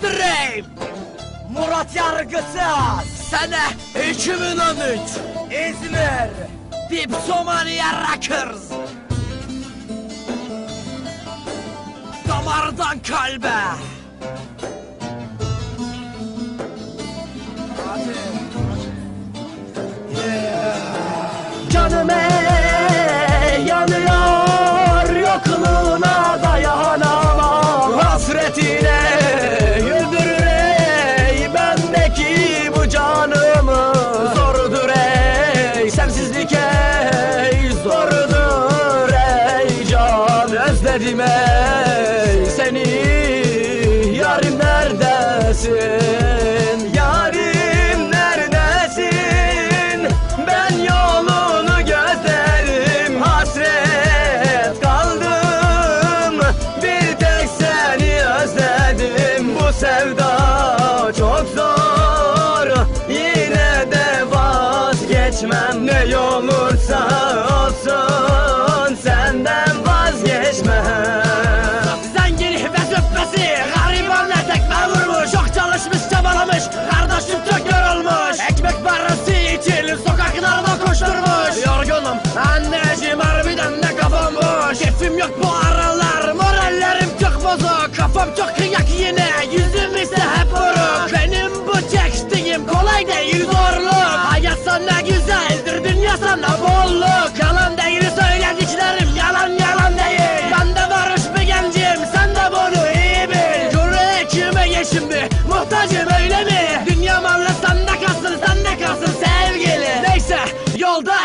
Tanıştırayım. Murat Yargısız. Sene 2013. İzmir. Dipsomania Rockers. Damardan kalbe. Neredesin Yarim Jackpot!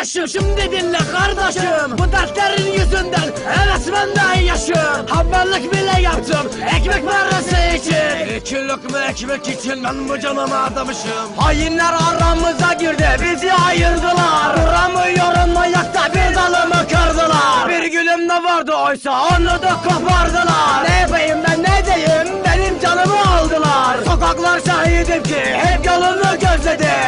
Yoldaşım Şimdi dinle kardeşim. Bu dertlerin yüzünden ben de yaşım Haberlik bile yaptım Ekmek parası için. İki lokma ekmek için? Ben bu canımı adamışım. Hainler aramıza girdi bizi ayırdılar. Duramıyorum ayakta bir dalımı kırdılar. Bir gülüm de vardı oysa onu da kopardılar. Ne yapayım ben ne diyeyim benim canımı aldılar. Sokaklar şahidim ki hep yolunu gözledim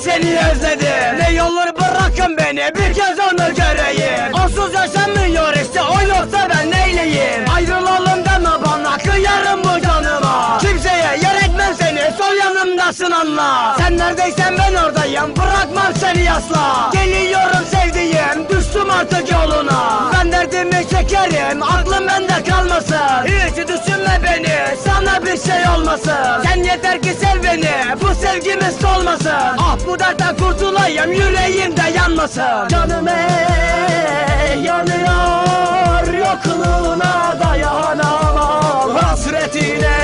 seni özledim. Ne olur bırakın beni bir kez onu göreyim. Onsuz yaşanmıyor işte o yoksa ben neyleyim? Ayrılalım deme bana kıyarım bu canıma. Kimseye yer etmem seni sol yanımdasın anla. Sen neredeysen ben oradayım bırakmam seni asla. Geliyorum sevdiğim düştüm artık yoluna. Ben derdimi çekerim aklım bende kalmasın. Hiç düşünme beni sana bir şey olmasın. Sen yeter ki sev beni bu sevgimiz solmasın Ah bu dertten kurtulayım yüreğimde yanmasın. Canım ey yanıyor yokluğuna dayanamam Hasretine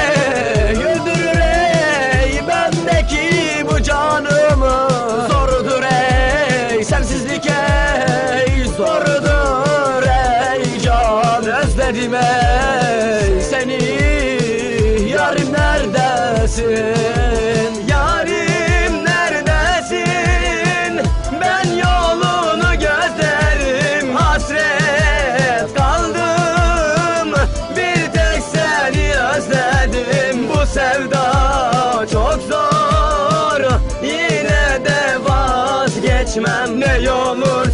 güldürür ey bendeki bu canımı. Zordur ey sensizlik ey zordur ey can. Özledim ey seni yarim neredesin sevda çok zor. Yine de vazgeçmem. Ne olur